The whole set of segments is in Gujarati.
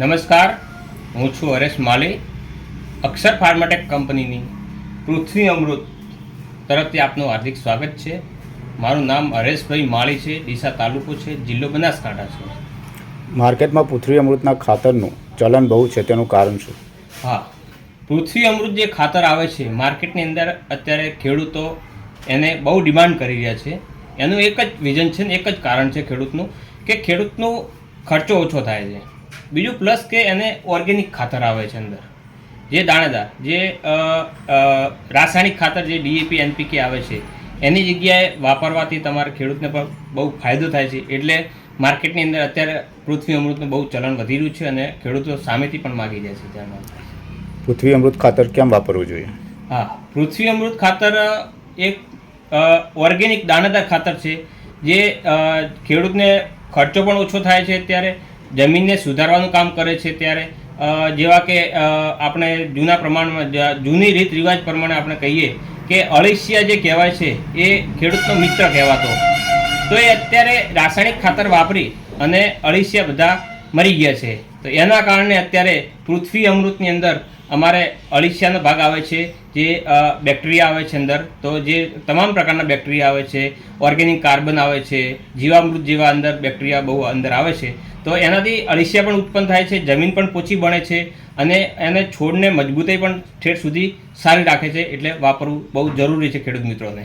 નમસ્કાર હું છું હરેશ માલી અક્ષર ફાર્માટેક કંપનીની પૃથ્વી અમૃત તરફથી આપનું હાર્દિક સ્વાગત છે. મારું નામ હરેશભાઈ માળી છે ડીસા તાલુકો છે જિલ્લો બનાસકાંઠા છે. માર્કેટમાં પૃથ્વી અમૃતના ખાતરનું ચલન બહુ છે તેનું કારણ શું? હા પૃથ્વી અમૃત જે ખાતર આવે છે માર્કેટની અંદર અત્યારે ખેડૂતો એને બહુ ડિમાન્ડ કરી રહ્યા છે. એનું એક જ વિઝન છે ને એક જ કારણ છે ખેડૂતનું કે ખેડૂતનો ખર્ચો ઓછો થાય છે. બીજું પ્લસ કે એને ઓર્ગેનિક ખાતર આવે છે અંદર. જે દાણેદાર જે રાસાયણિક ખાતર જે ડીએપી એનપીકે આવે છે એની જગ્યાએ વાપરવાથી તમારા ખેડૂતને પણ બહુ ફાયદો થાય છે. એટલે માર્કેટની અંદર અત્યારે પૃથ્વી અમૃતનું બહુ ચલણ વધી રહ્યું છે અને ખેડૂતો સામેથી પણ માગી જાય છે ત્યાંના પૃથ્વી અમૃત ખાતર કેમ વાપરવું જોઈએ? હા પૃથ્વી અમૃત ખાતર એક ઓર્ગેનિક દાણાદાર ખાતર છે જે ખેડૂતને ખર્ચો પણ ઓછો થાય છે ત્યારે જમીનને સુધારવાનું કામ કરે છે ત્યારે જેવા કે આપણે જૂના પ્રમાણમાં જૂની રીત રિવાજ પ્રમાણે આપણે કહીએ કે અળસિયા જે કહેવાય છે, એ ખેડૂતનો મિત્ર કહેવાતો. તો એ અત્યારે રાસાયણિક ખાતર વાપરી અને અળસિયા બધા મરી ગયા છે. તો એના કારણે અત્યારે પૃથ્વી અમૃતની અંદર અમારે અળસિયાનો ભાગ આવે છે જે બેક્ટેરિયા આવે છે અંદર તો જે તમામ પ્રકારના બેક્ટેરિયા આવે છે ઓર્ગેનિક કાર્બન આવે છે જીવામૃત જેવા અંદર બેક્ટેરિયા બહુ અંદર આવે છે તો એનાથી અળસિયા પણ ઉત્પન્ન થાય છે જમીન પણ પોચી બને છે અને એને છોડને મજબૂતાઈ પણ ઠેઠ સુધી સારી રાખે છે એટલે વાપરવું બહુ જરૂરી છે ખેડૂત મિત્રોને.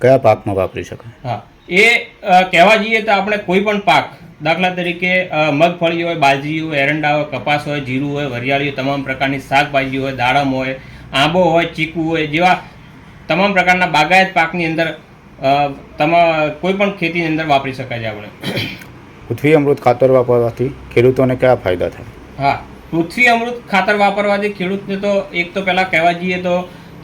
કયા પાકમાં વાપરી શકાય? હા. એ કહેવા જઈએ તો આપણે કોઈ પણ પાક દાખલા તરીકે મગફળી હોય બાજરી હોય એરંડા હોય કપાસ હોય જીરું હોય વરિયાળી હોય તમામ પ્રકારની શાકભાજી હોય દાડમ હોય આંબો હોય ચીકુ હોય જેવા તમામ પ્રકારના બાગાયત પાકની અંદર તમા કોઈ પણ ખેતીની અંદર વાપરી શકાય છે આપણે. પૃથ્વી અમૃત ખાતર વાપરવાથી ખેડૂતોને કયા ફાયદા થાય? હા પૃથ્વી અમૃત ખાતર વાપરવાથી ખેડૂતને તો એક તો પહેલાં કહેવા જઈએ તો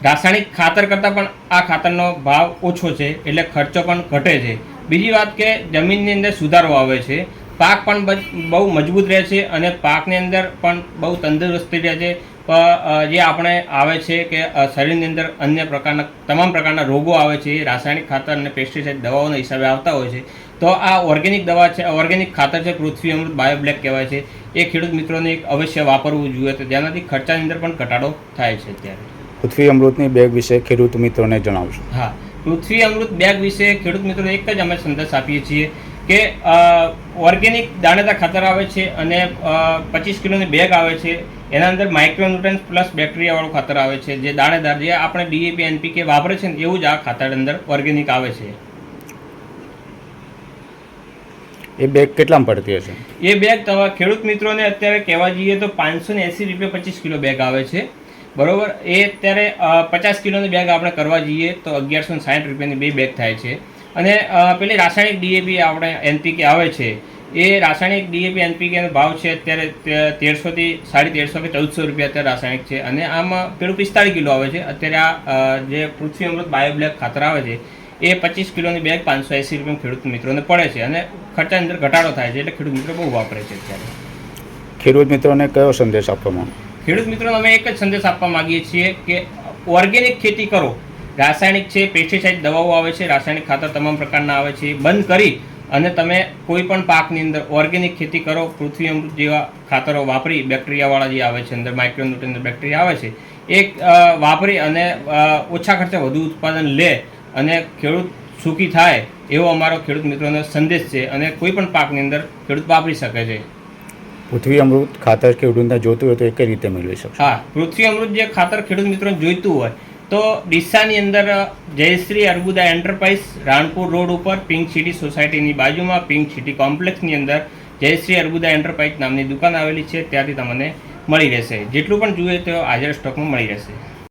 રાસાયણિક ખાતર કરતાં પણ આ ખાતરનો ભાવ ઓછો છે, એટલે ખર્ચો પણ ઘટે છે. બીજી વાત કે જમીનની અંદર સુધારો આવે છે. પાક પણ બહુ મજબૂત રહે છે અને પાકની અંદર પણ બહુ તંદુરસ્તી રહે છે. જે આપણે આવે છે કે શરીરની અંદર અન્ય પ્રકારના, તમામ પ્રકારના રોગો આવે છે, એ રાસાયણિક ખાતર અને પેસ્ટિસાઇડ દવાઓના હિસાબે આવતા હોય છે. તો આ ઓર્ગેનિક દવા છે ઓર્ગેનિક ખાતર છે, પૃથ્વી અમૃત બાયોબ્લેક કહેવાય છે. એ ખેડૂત મિત્રોને એક અવશ્ય વાપરવું જોઈએ. તો જેનાથી ખર્ચાની અંદર પણ ઘટાડો થાય છે અત્યારે. પૃથ્વી અમૃતની બેગ વિશે ખેડૂત મિત્રોને જણાવશો. હા પૃથ્વી અમૃત બેગ વિશે ખેડૂત મિત્રોને એક જ અમે સંદેશ આપીએ છીએ કે ઓર્ગેનિક દાણેદાર ખાતર આવે છે અને પચીસ કિલોની બેગ આવે છે. એના અંદર માઇક્રોન્યુટ્રન્સ પ્લસ બેક્ટેરિયાવાળું ખાતર આવે છે. જે દાણેદાર જે આપણે ડીએપી એનપીકે વાપરે છે ને એવું જ આ ખાતર અંદર ઓર્ગેનિક આવે છે. એ બેગ કેટલામાં પડતી હશે? એ બેગ ખેડૂત મિત્રોને અત્યારે કહેવા જઈએ તો પાંચસો ને એંસી રૂપિયા પચીસ કિલો બેગ આવે છે. બરોબર? એ અત્યારે પચાસ કિલોની બેગ આપણે કરવા જઈએ તો અગિયારસો ને સાઠ રૂપિયાની બે બેગ થાય છે. અને પેલી રાસાયણિક ડીએપી આપણે એનપીકે આવે છે. એ રાસાયણિક ડીએપી એનપીકેનો ભાવ છે અત્યારે તેરસોથી સાડી તેરસો કે ચૌદસો રૂપિયા અત્યારે રાસાયણિક છે. અને આમાં પેલું પિસ્તાળીસ કિલો આવે છે. અત્યારે આ જે પૃથ્વી અમૃત બાયો બ્લેક ખાતર આવે છે, એ પચીસ કિલોની બેગ પાંચસો એંસી રૂપિયા ખેડૂત મિત્રોને પડે છે. અને ખર્ચાની અંદર ઘટાડો થાય છે. એટલે ખેડૂત મિત્રો બહુ વાપરે છે અત્યારે. ખેડૂત મિત્રોને કયો સંદેશ આપવામાં ખેડૂત મિત્રોને અમે એક જ સંદેશ આપવા માંગીએ છીએ કે ઓર્ગેનિક ખેતી કરો. રાસાયણિક છે પેસ્ટિસાઇડ દવાઓ આવે છે, રાસાયણિક ખાતર તમામ પ્રકારના આવે છે બંધ કરી અને તમે કોઈ પણ પાકની અંદર ઓર્ગેનિક ખેતી કરો. પૃથ્વી અમૃત જેવા ખાતરો વાપરી, બેક્ટેરિયાવાળા જે આવે છે, અંદર માઇક્રોન્યુટ્રન બેક્ટેરિયા આવે છે, એ વાપરી અને ઓછા ખર્ચે વધુ ઉત્પાદન લે અને ખેડૂત સુખી થાય એવો અમારો ખેડૂત મિત્રોનો સંદેશ છે અને કોઈ પણ પાકની અંદર ખેડૂત વાપરી શકે છે. પૃથ્વી અમૃત ખાતર ખેડૂતને જોતું હોય તો એ કઈ રીતે મેળવી શકશે? હા, પૃથ્વી અમૃત જે ખાતર ખેડૂત મિત્રોને જોઈતું હોય, તો ડીસાની અંદર જયશ્રી અર્બુદા એન્ટરપ્રાઇઝ, રાણપુર રોડ ઉપર, પિંક સિટી સોસાયટીની બાજુમાં, પિંક સિટી કોમ્પ્લેક્સની અંદર જયશ્રી અર્બુદા એન્ટરપ્રાઇઝ નામની દુકાન આવેલી છે, ત્યાંથી તમને મળી રહેશે. જેટલું પણ જોઈએ તો હાજર સ્ટોકમાં મળી રહેશે.